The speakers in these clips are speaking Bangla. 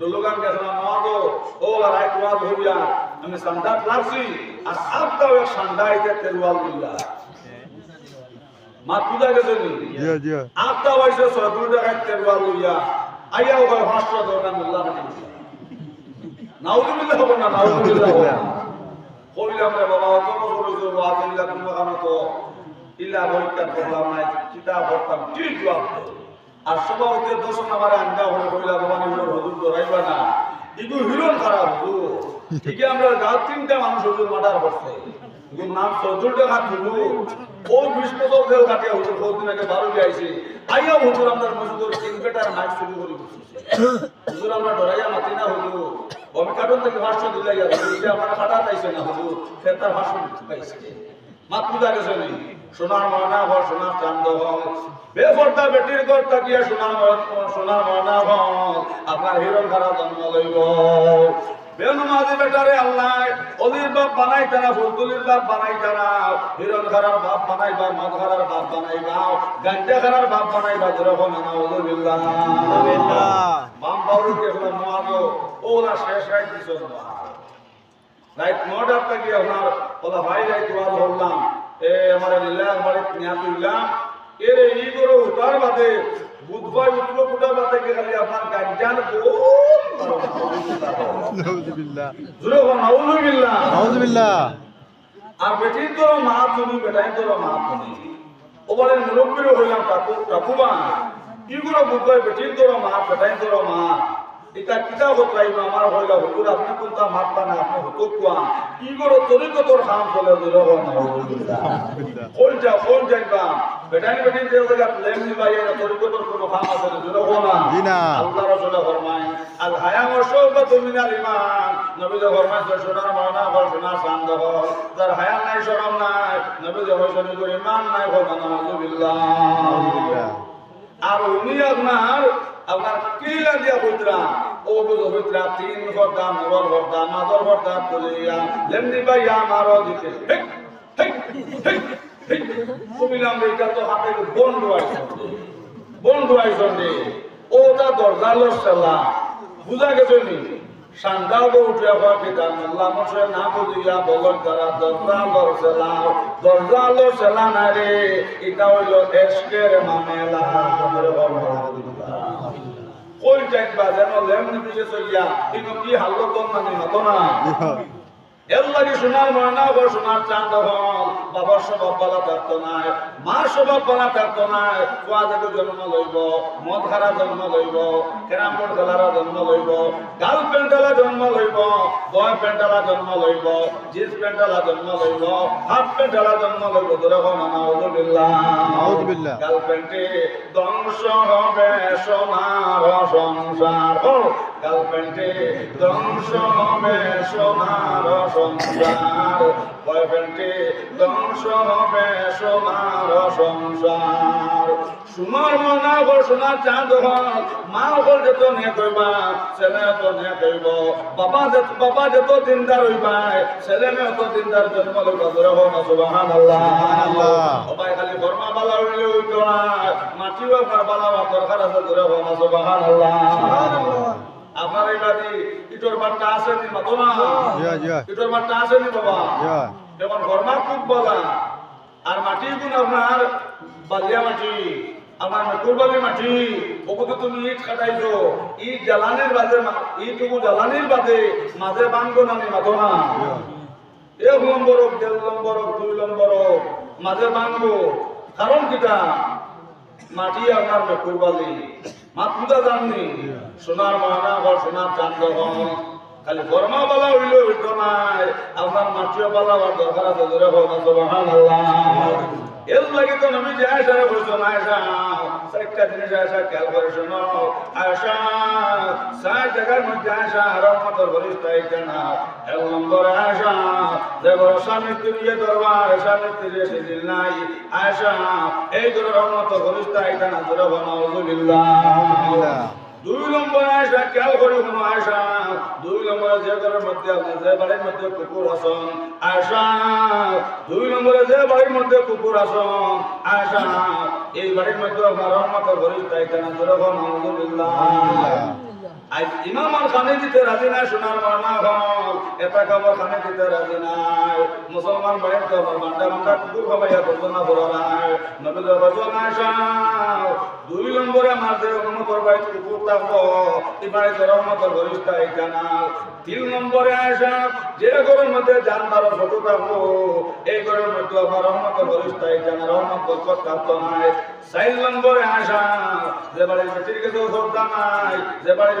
ডুলুগান গেছিলাম মাগো ও রাই তোয়া ধরিয়া আমি সান্ডা লাগছি আর সাতটাও এক সান্ডা আইতে তেলওয়াল লইয়া মাত পূজা গেছে জিয়া জিয়া। আটটা বয়সে ছয় দুই টাকায় তেলওয়াল লইয়া আইয়া ওখানে পাঁচশো দরকার মোল্লা নাউজুবিল্লাহ হব না নাউজুবিল্লাহ হব কইলাম রে বাবা অত বছর হইছে ওয়াজ ইল্লা কোনো কারণে তো। ইল্লা পরীক্ষা করলাম না কিতাব পড়তাম ঠিক জবাব আর সবাই হতে দশ নাম্বারে আনগা হলে কইলা বাবা নিগুলো হুজুর ধরাইবা না ইগু হিরণ খারাপ ঠিকই আমরা গাঁও তিনটা মানুষ হুজুর মাটার করছে। ইগু নাম বারো আইছে। আইয়া হুজুর ইনভার্টার মাইক শুরু করে হুজুর আমরা ডরাইয়া মাতি না হুজুর। আমি থেকে ভাষ্য দিলাই আর আমার খাটা পাইছে না হুজুর। সে তার ভাষ্য পাইছে। মাত গেছে সোনার ময়না ঘর সোনার চান্দ হল বেফর্দা বেটির ঘর তাকিয়া সোনার সোনার ঘর। আপনার হিরণ খারা জন্ম লইব। বেনমাজি বেটারে আল্লাহ অলির বাপ বানাই তারা ফুলতুলির বাপ বানাই তারা হিরণ খারার বাপ বানাইবা মদ খারার বাপ বানাইবা গাঞ্জা খারার বাপ বানাইবা যেরকম নাউজুবিল্লাহ বাম শেষ রাত দিছ রাত নটার থেকে আপনার ওলা ভাই রাত ওয়াজ হলাম এ আমার লীলা বাড়ি নিয়া তুললাম এর এই করে উঠার বাদে বুধবার উঠল বাদে আপনার নাউজুবিল্লাহ জুড়ে নাউজুবিল্লাহ নাউজুবিল্লাহ আর বেটি তোর মা তুমি বেটাই তোর মা তুমি। ওবারে মুরব্বীর হইলাম কাকু কাকুমা ইগুলো বুঝবাই বেটি তোর মা বেটাই তোর মা? এটা কিতা বতরাইব আমার হইলা হুজুর আপনি কোনটা মারতা না আপনি হতো কুয়া ইগুলো তরিক তোর খাম চলে দিল কোন যা কোন যাইবা যে জায়গা প্লেম তোর কোনো খাম আছে না দিল না। আল্লাহ রাসূল ফরমায় আল হায়া মিনাল ঈমান নবী যে ফরমায় যে সোনার মানা চান্দ যার হায়া নাই শরম নাই। নবী যে করে ঈমান নাই খোদা নাউজুবিল্লাহ আর উনি আপনার আপনার কিলা দিয়া হইতরা ও বুঝো হইতরা তিন ঘরটা নরর ঘরটা মাদর ঘরটা তুলিয়া লেমনি ভাইয়া মারো দিকে হেক এটা তো হাতে বন্ধ আছে বন্ধু আইসন্ডে ওটা দরজা লসলা। বুঝা গেছে নি? সান্দাও উঠিয়া হওয়া কিতা মোল্লা মশে না বুঝিয়া বলন তারা দরজা লসলা। দরজা লসলা না রে, এটা হইল এসকের মামেলা। কই যাইবা যেন লেমনি পিছে চলিয়া কিন্তু কি হালত মানে হতো না। এর লাগে সোনার ময়না গো সোনার চাঁদ হল বাবার স্বভাব বলা থাকতো নাই মার স্বভাব বলা থাকতো নাই। কুয়া যাকে জন্ম লইব মদ খারা জন্ম লইব কেরাম বোর্ড খেলারা জন্ম লইব গাল প্যান্টালা জন্ম লইব বয় প্যান্টালা জন্ম লইব জিন্স প্যান্টালা জন্ম লইব হাফ প্যান্টালা জন্ম লইব। নাউজুবিল্লাহ। নাউজুবিল্লাহ। গাল প্যান্টে ধ্বংস হবে সোনার সংসার। প্যান্টে ধ্বংস হবে সোনার সংসার। বয়ফ্রেন্ডে ধ্বংস হবে সোনার সংসার। সোনার মনা সোনার চাঁদ হল মা হল যেত নে কইবা ছেলে তো নে কইব। বাবা যেত বাবা যেত দিনদার হইবা ছেলে মেয়ে তো দিনদার জন্ম লইবা ধরে হল সুবহানাল্লাহ। সুবহানাল্লাহ। সবাই খালি বর্মা বালা হইলে হইতো না মাটিও আপনার বালা দরকার আছে ধরে হল সুবহানাল্লাহ। আপনার এই বাড়ি ইটোর বাট্টা আছে নি মাতো না জিয়া জিয়া। ইটোর বাট্টা আছে নি বাবা? যেমন ঘরমা খুব বলা। আর মাটি গুণ আপনার বালিয়া মাটি আমার মেকুরবালি মাটি। ওগুলো তুমি ইট কাটাইছো। ইট জ্বালানির বাদে ইটুকু জ্বালানির বাদে মাঝে বানগো নানি মাতো না। এক নম্বর হোক দেড় নম্বর হোক দুই নম্বর হোক মাঝে বানগো। কারণ কিটা? মাটি আপনার মেকুরবালি মাত পূজা জাননি। সোনার ময়না ঘর, সোনার চান্দ ঘর। খালি গরমা বালা হইলে হইত নাই। আপনার মাটিও বালা হওয়ার দরকার আছে ধরে হোক এর লাগে তো নবী যে আয়সা বলছো না আয়সা একটা জিনিস আসা, খেয়াল করে শোনো। আসা জায়গার মধ্যে আয়সা মত বলিষ্ঠ এইটা না। এক নম্বর আসা দেখো স্বামী স্ত্রী দরবার স্বামী স্ত্রী সেদিন নাই। আসা, এই ধরো রহমত বলিষ্ঠ এইটা না ধরে বনাউজুবিল্লাহ দুই নম্বর আয়সা খেয়াল করি কোন আয়সা দুই নম্বরে যে ঘরের মধ্যে আছে যে বাড়ির মধ্যে কুকুর আসন আয়সা দুই নম্বরে যে বাড়ির মধ্যে কুকুর আসন আয়সা এই বাড়ির মধ্যে আপনার রহমত ঘরিষ্ঠ এখানে যেরকম আলহামদুলিল্লাহ আজ ইমাম খানে দিতে রাজি নাই, সোনার মানা হল এটা খাবার খানে দিতে রাজি নাই। মুসলমান ভাইয়ের তো আমার বান্ডা বান্ডা কুকুর খাবাইয়া করব না বড় দুই নম্বরে মাঝে অনুমতর বাইত কুকুর থাকব এবারে রহমতর গরিষ্ঠা এখানা তিন নম্বরে আসা যে ঘরের মধ্যে জানবার ছোট থাকব, এই ঘরের মধ্যে আমার রহমতর বরকত থাকতো নাই। চার নম্বরে আসা যে বাড়ির বেটির শ্রদ্ধা নাই, যে বাড়ির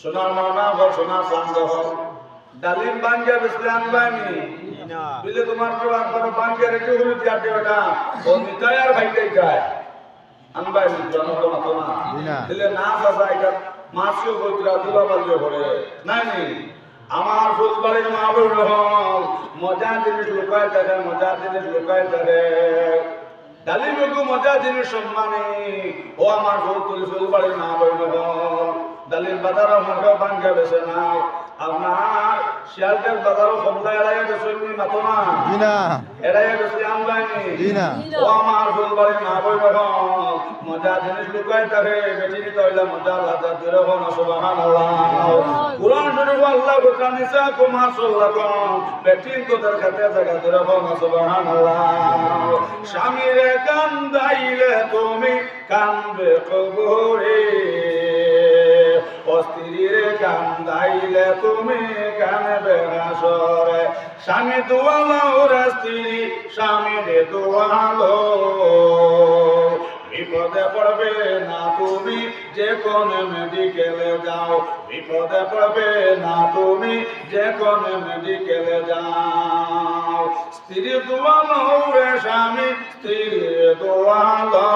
সোনার মানা ঘর সোনার সাঙ্গ ডালিম বাঙ্গে বেসলে আনবানি। বিলে তোমার তো একবার বাঙ্গে রেখে হলো দিয়াতে ওটা ও মিঠাই আর ভাইটাই খায়। আনবানি জনগণ না না। দিলে না চাচা এটা মাছও বইতরা দুলা বাজিয়ে পড়ে নাই। নি আমার ফুলবাড়ির মা বই হল মজা জিনিস লুকায় থাকে মজা জিনিস লুকায় থাকে। ডালি বেগু মজা জিনিস সম্মানে। ও আমার ফুল তুলি ফুলবাড়ির মা বই ডালির বাজার আমার বাঙ্গা বেছে না আপনার শিয়ালদের বাজারও কমলা এড়াইয়া বেছে মাতো না এড়াইয়া আনবানি জি ও আমার ফুলবাড়ির মা বই মজা জিনিস লুকাই থাকে বেটি নিতে হইলে মজা লাজা দূরে হন সুবহানাল্লাহ। কুরআন শরীফ আল্লাহ নিসা কুমার বেটি তোদের খাতে জায়গা দূরে হন সুবহানাল্লাহ। স্বামীরে কান্দাইলে তুমি কানবে কবরে। কান্দাইলে তুমি কানবে হাসরে স্বামী দোয়ালো স্ত্রী স্বামী রে দোয়ালো। বিপদে পড়বে না তুমি, যে কোন মেডিকেলে যাও। বিপদে পড়বে না তুমি, যে কোন মেডিকেলে যাও। স্ত্রী দোয়ালো রে স্বামী স্ত্রী দোয়ালো।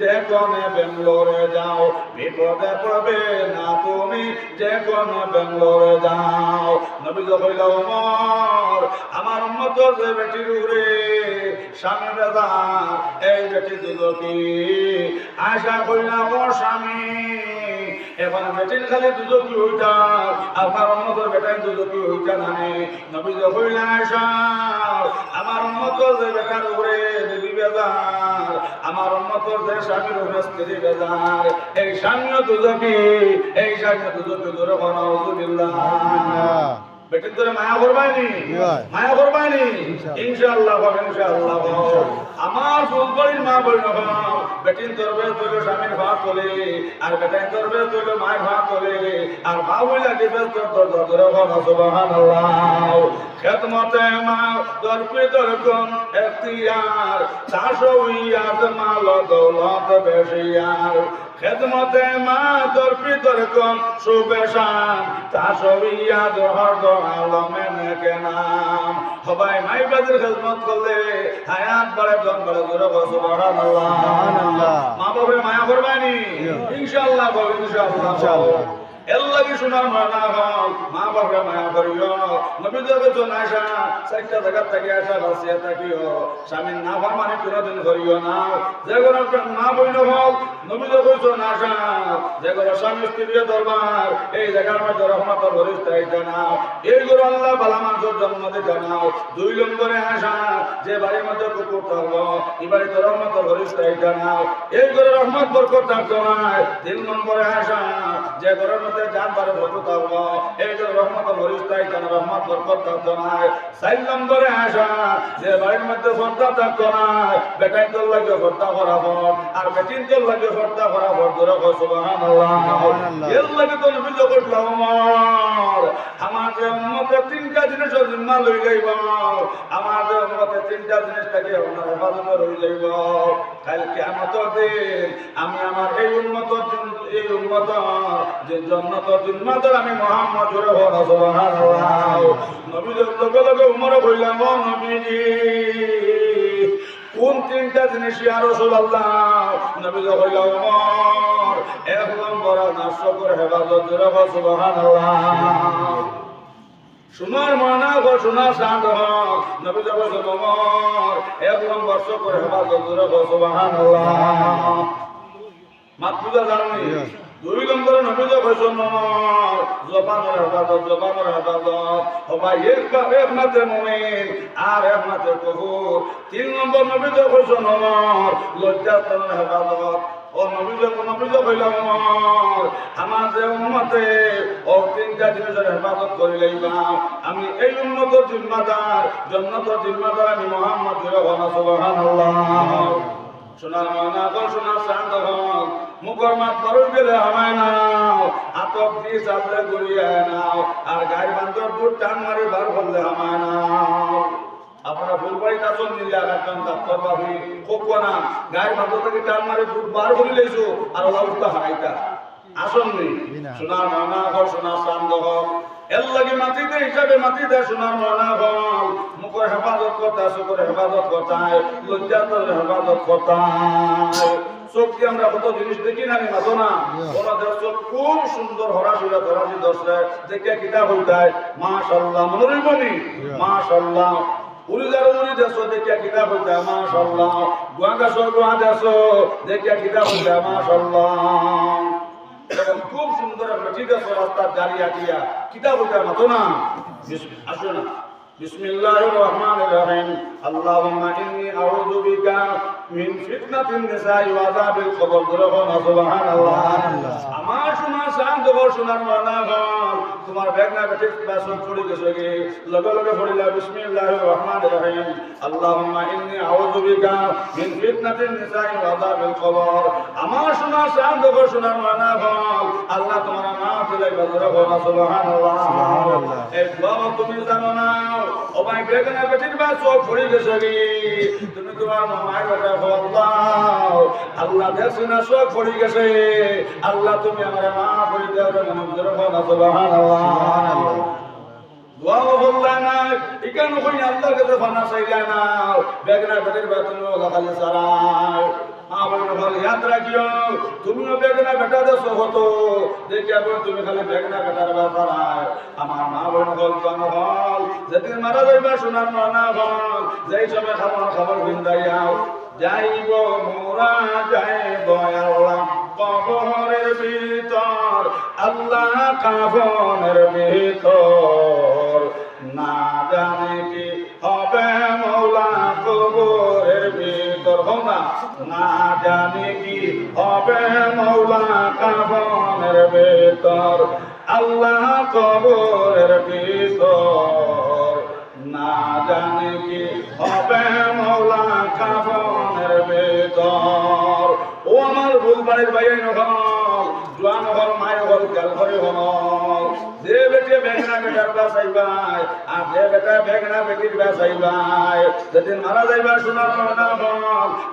যে কোনে বেঙ্গলোরে যাও, বিপদে পড়বে না তুমি। যে কোনে বেঙ্গলোরে যাও, নবী কইল ওমর আমার উম্মত যে বেটির উরে স্বামী বেদা এই বেটি দুদকি। আশা কইলাম ও স্বামী, এখন বেটির খালি দুদকি হইতা আমার উম্মতর বেটাই দুদকি হইতা নানে নবী কইল আশা আমার উম্মতর যে স্বামীর উপরে স্ত্রী এই স্বামীও দুজকি এই স্বামীও দুজকি ধরে কোন বেটির ধরে মায়া করবাইনি? মায়া করবাইনি? ইনশাআল্লাহ। হবে ইনশাআল্লাহ। আমার ফুলবাড়ির মা বই নখন বেটিন স্বামীর ভাত তোলে আর বেটাই তরবে তোলে মায়ের ভাত তোলে আর মা বই লাগিবে তোর তোর তোর তোর কোন সুবহানাল্লাহ। খেদমতে মা দরপে দরকন এখতিয়ার চাষো ইয়াদ মাল দৌলত বেশিয়ার। খেদমতে মা তোর পিতর কম সুবেশান চাষো ইয়াদ হরদ আলমে নেকে নাম। সবাই মাই বাজির খেদমত করলে হায়াত বাড়ে সুবহানাল্লাহ। মা বাবার মায়া করবানি? ইনশাল্লাহ ইনশাআল্লাহ। এল্লাগি শোনার মানা হল মা বাবা মায়া করিও। নবী দেবে তো নাইসা চারটা জায়গা থেকে আসা বাসিয়া থাকিও। স্বামীর না ফরমানি কোনোদিন করিও না। যে কোনো মা বইন হল নবী দেবে তো যে স্বামী স্ত্রীর দরবার, এই জায়গার মধ্যে রহমতর ভরিষ্ঠ হইতে না। এইগুলো আল্লাহ বালা মানুষের জন্ম দিতে দুই নম্বরে আসা, যে বাড়ির মধ্যে কুকুর থাকব এই বাড়িতে রহমতর ভরিষ্ঠ হইতে নাও এই করে রহমত বরকত থাকতো না তিন নম্বরে আসা, যে ঘরের মধ্যে যান পারে ভরপুর থাকব এই করে রহমত ভরিষ্ঠ হইতে রহমত বরকত থাকতো না চার নম্বরে আসা যে বাড়ির মধ্যে শ্রদ্ধা থাকতো না বেটাই তোর লাগে শ্রদ্ধা করা পর আর বেটিন তোর লাগে শ্রদ্ধা করা পর ধরে সুবহানাল্লাহ। সুবহানাল্লাহ। এর লাগে তো নবী করলাম আমার আমার যে উম্মতে তিনটা জিনিসের জিম্মা লই যাইব। আমার যে উম্মতে তিনটা জিনিস আপনার হেফাজতে রই যাইব। কাল কিয়ামতের দিন আমি আমার এই উন্মত এই উন্মত যে জন্নত জিম্মাদার আমি মোহাম্মদ জোরে হন সুবহানাল্লাহ। নবী লগে লগে উমরে কইলাম ও নবীজি। কোন তিনটা জিনিস ইয়া রাসূলুল্লাহ? নবী কইলাম ওমর এক নম্বর নাশ করে হেফাজত করে সুবহানাল্লাহ। সোনার মানা গো সোনার হক নবী জনমর এক নম্বর করে হেফাজত করে সুবহানাল্লাহ। জানি জবানের হেফাজত জবানের হেফাজত হবা এক বা এক মাতে মুমিন আর এক মাতে কুকুর। তিন নম্বর নবী যাব জনমর লজ্জাস্থানের হেফাজত ও নবী যাব নবী যাব আমার যে উম্মতে ও তিনটা জিনিসের হেফাজত করে লইলাম। আমি এই উন্নত জিম্মাদার। জন্নত জিম্মাদার আমি মোহাম্মদ সুবহানাল্লাহ। সোনার ময়না গো সোনার শান্ত হন মুখর মাত পারুই গেলে আমায় নাও। আতক দিয়ে চাপলে গড়িয়ে নাও। আর গাড়ি বান্ধব দূর টান মারি বার করলে আমায় নাও। আপনারা ফুলবাড়ি কাছন নিলে আগান ডাক্তার বাবি খুব না। গাড়ি বান্ধব থেকে টান মারি দূর বার করে লেছো আর ওলা উঠতে হারাইতা আসননি বিনা। সোনার ময়না গো সোনার শান্ত হন এর লাগে মাটিতে হিসাবে মাটিতে সোনার ময়না হল মুখের হেফাজত করতে শুকুর হেফাজত করতায় লজ্জাতর হেফাজত করতায় চোখ দিয়ে আমরা কত জিনিস দেখি না মাতো না? কোন চোখ খুব সুন্দর হরাসুরা ধরাসি দর্শে দেখে কিতাব হইতায় মাশাল্লাহ মনে বলি মাশাল্লাহ উড়ি যার উড়ি দেশ দেখিয়া কিতাব হইতায় মাশাল্লাহ গুয়া গাছ গুয়া দেশ দেখিয়া কিতাব হইতায় মাশাল্লাহ এবং খুব সুন্দর একটা ঠিক আছে রাস্তা দাঁড়িয়ে দিয়া কিতাব ওটা মতো না। বিস- আসো না বিসমিল্লাহির রহমানির রহিম আল্লাহুম্মা ইন্নী আউযু বিকা মিন ফিতনাতিন নিসাই ওয়া আযাবিল কবর দুরহন সুবহানাল্লাহ আমার শোনা শান্ত গো শোনার মানা হল তোমার বেগনা বেঠিক বাসন পড়ি গেছে গে। লগে লগে পড়িলা বিসমিল্লাহির রহমানির রহিম। আল্লাহুম্মা ইন্নী আউযু বিকা মিন ফিতনাতিন নিসাই ওয়া আযাবিল কবর। আমার শোনা শান্ত গো শোনার মানা হল আল্লাহ তোমার মাফ দিলাই বদর হো সুবহানাল্লাহ। সুবহানাল্লাহ। এই দোয়া তুমি জানো না ও ভাই বেগনা বেঠিক বাসন পড়ি গেছে গে তুমি তোমার মায়ের কথা আল্লাহ। আল্লাহ পড়ি গেছে। আল্লাহ, তুমি আমার মা পড়ি দেও রে মনজুর হো সুবহানাল্লাহ। দোয়াও বললা না ইকান কই আল্লাহর কাছে ফানা না। বেগনা বেটির বেতন ওলা খালি সারাই আমার বল ইয়াদ রাখিও। তুমিও বেগনা বেটা দেছো হতো। দেখিয়া বল তুমি খালি বেগনা বেটার ব্যাপার আমার মা বোন হল জন হল যেদিন মারা যাইবা সোনার মানা হল যেই সময় খাবার খাবার ভিন্দাইয়াও যাইব মোরা, যাইব আল্লাহ ভিতর। আল্লাহ কাফনের ভিতর। না জানে কি হবে মৌলা কাফনের ভিতর। আল্লাহ কবরের ভিতর। না জানে কি হবে মৌলা কাফনের ভিতর। ও আমার ফুলবাড়ির বাইরে নহল জোয়ান হল মায় হল তেল করে হল যে বেটে বেগনা বেটার বাসাইবাই আর যে বেটা বেগনা বেটির বাসাইবাই যেদিন মারা যাইবা সোনার হল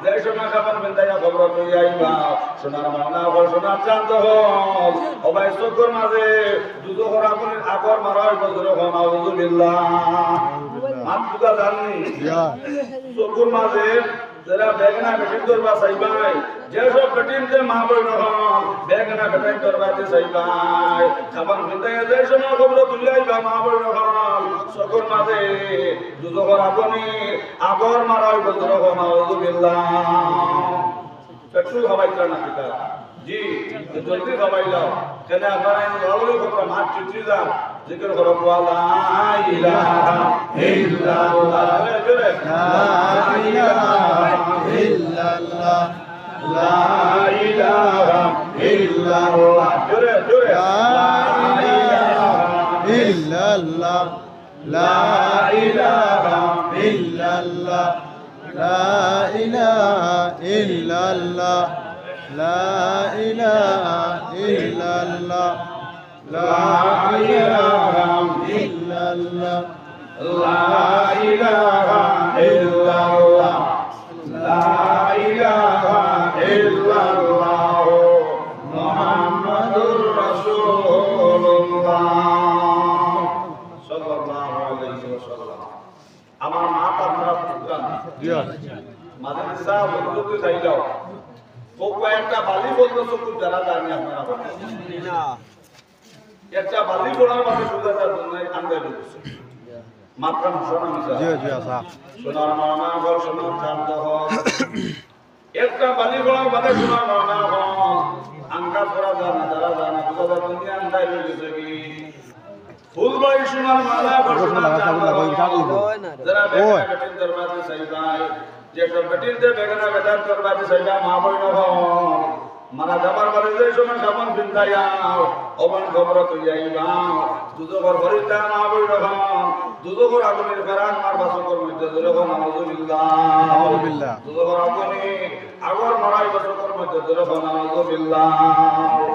যে সময় খাবার বেন্দাইয়া খবর তুই আইবা। সোনার হল সোনার চান্ত হল অবাই চকুর মাঝে দুধ করা করে আকর মারা হইব জোরে হল আউযুবিল্লাহ। মাত জাননি চকুর মাঝে যারা বেগনা বেটিন করবা চাইবাই যেসব বেটিন যে মা বই নহন বেগনা বেটাই করবা যে চাইবাই খাবার ফিনতে যে সময় খবর তুলিয়াইবা মা বই চকুর মাঝে দুজকর আপনি আগর মারাই বজ্র হন আউযুবিল্লাহ পেট্রোল খাবাইছিল না জি জলদি খাবাইলাও কেন আপনারা ভালোই কথা মাছ চিত্রি যান ذكر غرب لا إله إلا الله لا إله إلا الله لا إله إلا الله لا إله إلا الله لا إله إلا الله لا إله إلا الله لا إله إلا الله لا إله খুব বালি বলতো জানি আপনারা বলেন। একটা বালি পড়ার মাঝে তার জন্য আন্দাজ ঢুকেছে। মাত্রা শোনা জি জি আসা সোনার মানা ঘর সোনার হল একটা বালি পড়ার মাঝে সোনার মানা হল আঙ্কা পড়া জানা যারা জানা সুদা তার জন্য আন্দাজ ঢুকেছে কি? ফুলবাড়ি সোনার মালা ঘর সোনার শান্ত যারা বেগনা বেটিন দরবারে সাইবাই যে বেটিন দে বেগনা বেটার দরবারে সাইবা মা বই নহ মারা যাবার পরে যে সময় সাবন চিন্তাইয়াও অবন খবর তুইয়াইবাও বই দুজগর আগুনের ফেরান মার বাসকর মধ্যে যেরকম আলহামদুলিল্লাহ আগুনে আগর মারাই বাসকর মধ্যে যেরকম আলহামদুলিল্লাহ